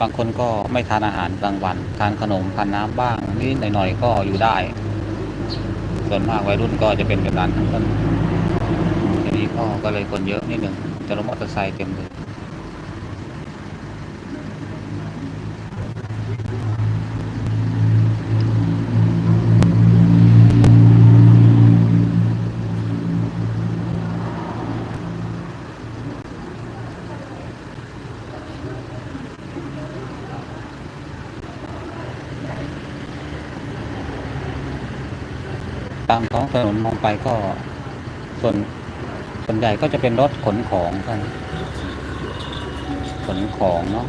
บางคนก็ไม่ทานอาหารกลางวัน ทานขนมทานน้ำบ้างนิดหน่อยๆก็อยู่ได้ ส่วนมากวัยรุ่นก็จะเป็นแบบนั้นทั้งนั้นทีนี้ก็ก็เลยคนเยอะนิดหนึ่งแต่รถมอเตอร์ไซค์เต็มเลย ตามท้องถนนมองไปก็ส่วนส่วนใหญ่ก็จะเป็นรถขนของกันขนของเนาะ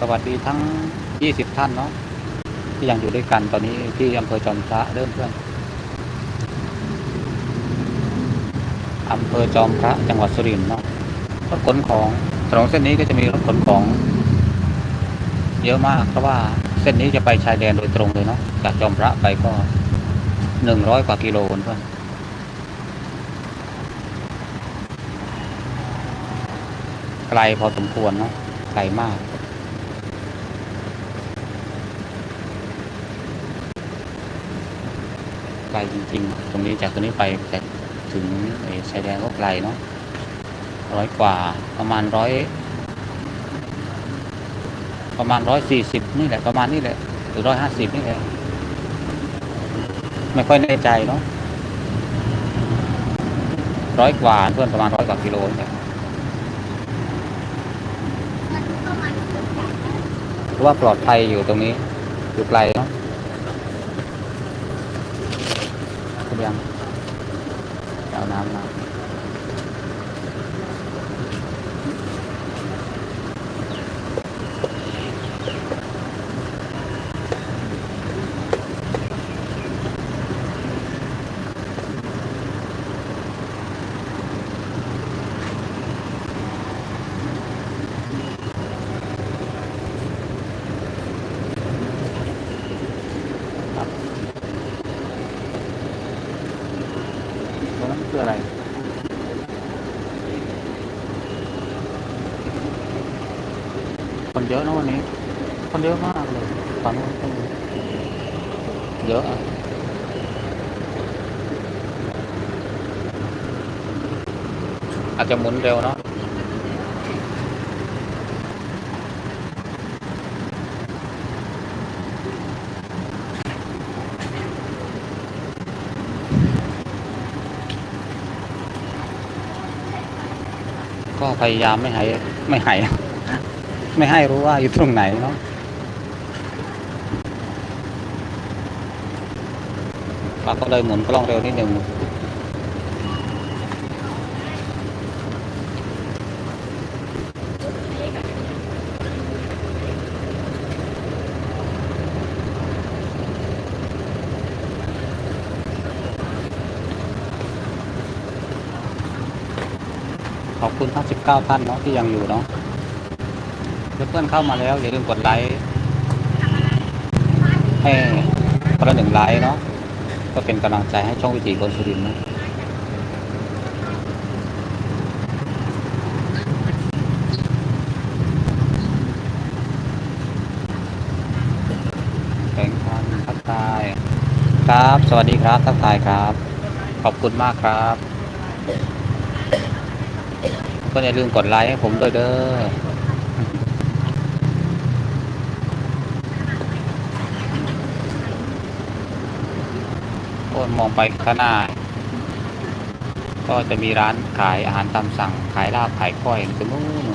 สวัสดีทั้ง 20 ท่านเนาะที่ยังอยู่ด้วยกันตอนนี้ที่อำเภอจอมพระเริ่มเพื่อนอำเภอจอมพระจังหวัดสุรินทร์เนาะรถขนของถนนเส้นนี้ก็จะมีรถขนของ เยอะมากเพราะว่าเส้นนี้จะไปชายแดนโดยตรงเลยเนาะจากจอมพระไปก็หนึ่งร้อยกว่ากิโลเพื่อนไกลพอสมควรเนาะไกลมาก ไก ลจริง ๆ ตรงนี้จากตรงนี้ไปแต่ถึงชายแดนก็ไกลเนาะร้อยกว่าประมาณร้อยประมาณร้อยสี่สิบนี่แหละประมาณนี่แหละหรือร้อยห้าสิบนี่แหละไม่ค่อยแน่ใจเนาะร้อยกว่าเพื่อนประมาณร้อยกว่ากิโลเนี่ยว่าปลอดภัยอยู่ตรงนี้อยู่ไกล เนาะ คุณยังเอาน้ำมา ตรงนั้นคืออะไรคนเยอะนะวันนี้ คนเยอะมากเลยตอนนี้คนเยอะอะอาจจะหมุนเร็วเนาะ ก็พยายามไม่ให้ไม่ให้ไม่ให้รู้ว่าอยู่ตรงไหนเนาะเราก็เลยหมุนกล้องเร็วนิดหนึ่ง อบคุณทั้ง 19 ท่านเนาะที่ยังอยู่เนาะเพื่อนเข้ามาแล้วอย่าลืมกดไลค์ให้คนละหนึ่งไลค์เนาะก็เป็นกำลังใจให้ช่องวิถีคนสุรินทร์นะแข่งขันทักทาย ครับ สวัสดีครับทักทายครับ ขอบคุณมากครับ ก็อย่าลืมกดไลค์ให้ผมด้วยเด้อโอนมองไปข้างหน้า ก็จะมีร้านขายอาหารตามสั่งขายลาบขายก้อยตรงนู้น